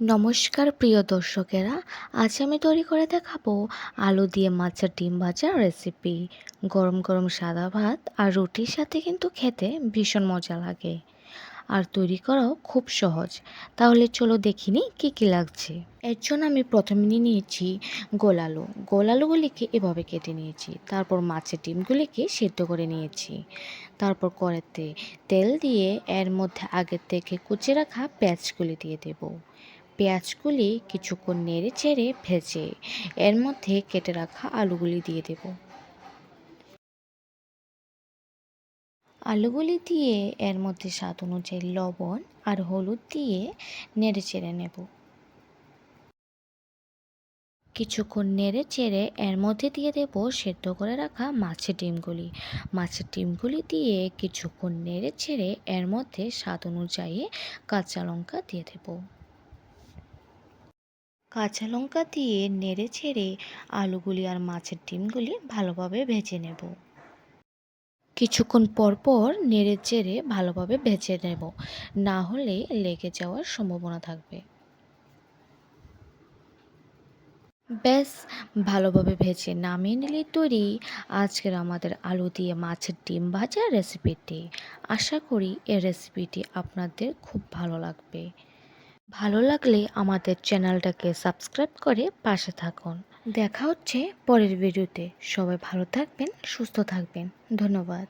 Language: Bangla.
নমস্কার প্রিয় দর্শকেরা, আজ আমি তৈরি করে দেখাবো আলু দিয়ে মাছের ডিম ভাজার রেসিপি গরম গরম সাদা ভাত আর রুটির সাথে কিন্তু খেতে ভীষণ মজা লাগে। আর তৈরি করাও খুব সহজ। তাহলে চলো দেখিনি কী কী লাগছে। এর জন্য আমি প্রথমে নিয়ে নিয়েছি গোল আলু। গোল আলুগুলিকে এভাবে কেটে নিয়েছি। তারপর মাছের ডিমগুলিকে সেদ্ধ করে নিয়েছি। তারপর কড়াইতে তেল দিয়ে এর মধ্যে আগের থেকে কুচে রাখা পেঁয়াজগুলি দিয়ে দেবো। পেঁয়াজগুলি কিছুক্ষণ নেড়ে চেড়ে ভেজে এর মধ্যে কেটে রাখা আলুগুলি দিয়ে দেব। আলুগুলি দিয়ে এর মধ্যে স্বাদ অনুযায়ী লবণ আর হলুদ দিয়ে নেড়ে চেড়ে নেব। কিছুক্ষণ নেড়ে চেড়ে এর মধ্যে দিয়ে দেব সেদ্ধ করে রাখা মাছের ডিমগুলি। মাছের ডিমগুলি দিয়ে কিছুক্ষণ নেড়ে চেড়ে এর মধ্যে স্বাদ অনুযায়ী কাঁচা লঙ্কা দিয়ে দেবো। কাঁচা লঙ্কা দিয়ে নেড়ে ছেড়ে আলুগুলি আর মাছের ডিমগুলি ভালোভাবে ভেজে নেব। কিছুক্ষণ পর পর নেড়ে চেড়ে ভালোভাবে ভেজে নেব। না হলে লেগে যাওয়ার সম্ভাবনা থাকবে। ব্যাস, ভালোভাবে ভেজে নামিয়ে নিলে তৈরি আজকের আমাদের আলু দিয়ে মাছের ডিম ভাজা রেসিপিটি। আশা করি এই রেসিপিটি আপনাদের খুব ভালো লাগবে। ভালো লাগলে আমাদের চ্যানেলটাকে সাবস্ক্রাইব করে পাশে থাকুন। দেখা হচ্ছে পরের ভিডিওতে। সবাই ভালো থাকবেন, সুস্থ থাকবেন। ধন্যবাদ।